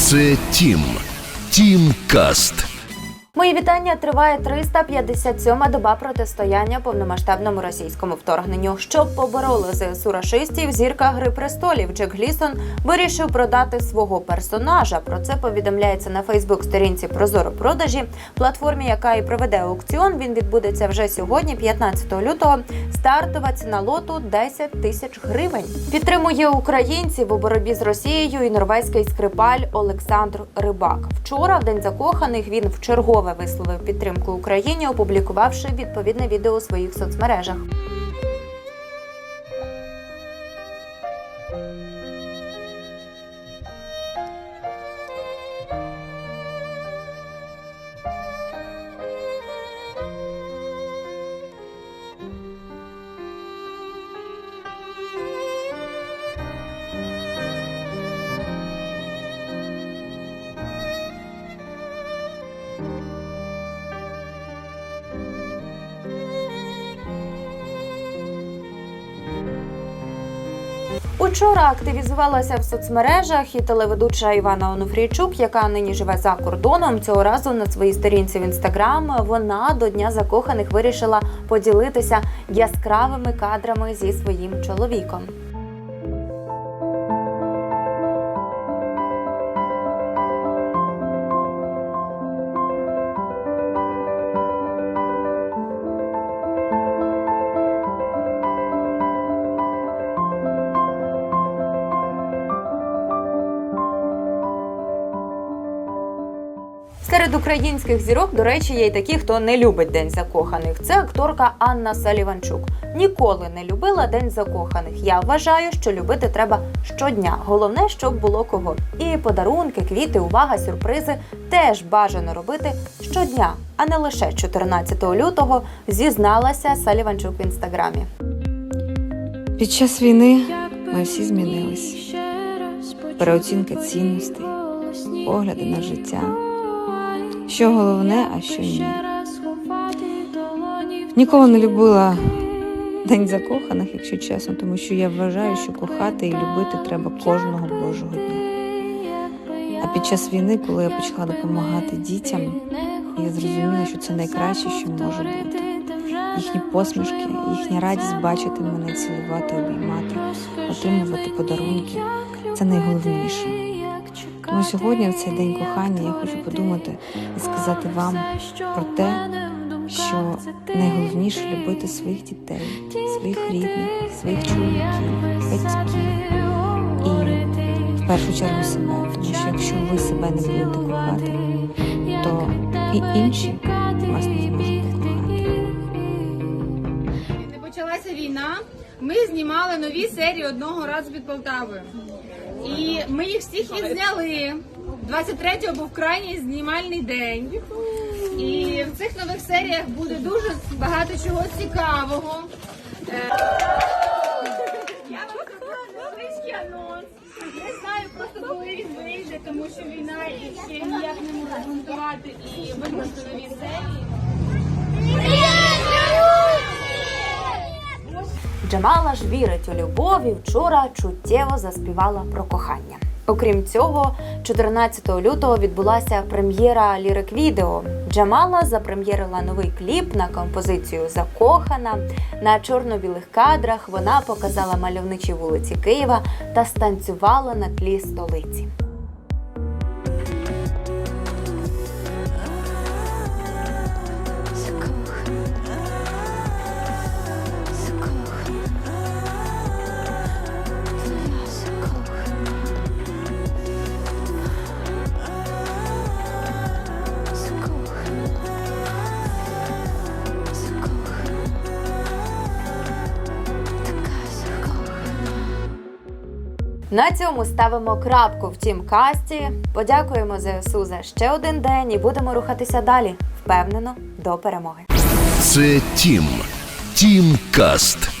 Це Тім. Тім Каст. Мої вітання триває 357-ма доба протистояння повномасштабному російському вторгненню. Щоб побороли ЗСУ рашистів, зірка гри престолів Джек Глісон вирішив продати свого персонажа. Про це повідомляється на Фейсбук-сторінці Прозоро продажі, платформі, яка і проведе аукціон. Він відбудеться вже сьогодні, 15 лютого. Стартова ціна лоту 10 тисяч гривень. Підтримує українців у боротьбі з Росією і норвезький скрипаль Олександр Рибак. Вчора, в день закоханих, він вчергове висловив підтримку Україні, опублікувавши відповідне відео у своїх соцмережах. Учора активізувалася в соцмережах і телеведуча Івана Онуфрійчук, яка нині живе за кордоном. Цього разу на своїй сторінці в інстаграм вона до Дня закоханих вирішила поділитися яскравими кадрами зі своїм чоловіком. Серед українських зірок, до речі, є й такі, хто не любить День закоханих. Це акторка Анна Саліванчук. Ніколи не любила День закоханих. Я вважаю, що любити треба щодня. Головне, щоб було кого. І подарунки, квіти, увага, сюрпризи теж бажано робити щодня, а не лише 14 лютого. Зізналася Саліванчук в інстаграмі. Під час війни ми всі змінились. Переоцінка цінностей, погляди на життя. Що головне, а що ні. Ніколи не любила День закоханих, якщо чесно, тому що я вважаю, що кохати і любити треба кожного Божого дня. А під час війни, коли я почала допомагати дітям, я зрозуміла, що це найкраще, що може бути. Їхні посмішки, їхня радість бачити мене, цілувати, обіймати, отримувати подарунки це найголовніше. Тому сьогодні, в цей день кохання, я хочу подумати і сказати вам про те, що найголовніше любити своїх дітей, своїх рідних, своїх чоловіків, батьків і в першу чергу себе. Тому що якщо ви себе не будете кохати, то і інші вас не зможуть покохати. не почалася війна, ми знімали нові серії одного разу під Полтавою. І ми їх всіх відзняли. 23-го був крайній знімальний день. І в цих нових серіях буде дуже багато чого цікавого. Е, Я вам невеличкий анонс. Не знаю просто коли він вийде, тому що війна і ще ніяк не можу змонтувати і викласти нові серії. Джамала ж вірить у любов і вчора чуттєво заспівала про кохання. Окрім цього, 14 лютого відбулася прем'єра лірик відео. Джамала запрем'єрила новий кліп на композицію Закохана. На чорно-білих кадрах вона показала мальовничі вулиці Києва та станцювала на тлі столиці. На цьому ставимо крапку в тім касті. Подякуємо ЗСУ за ще один день і будемо рухатися далі. Впевнено, до перемоги. Це Тім. Тім Каст.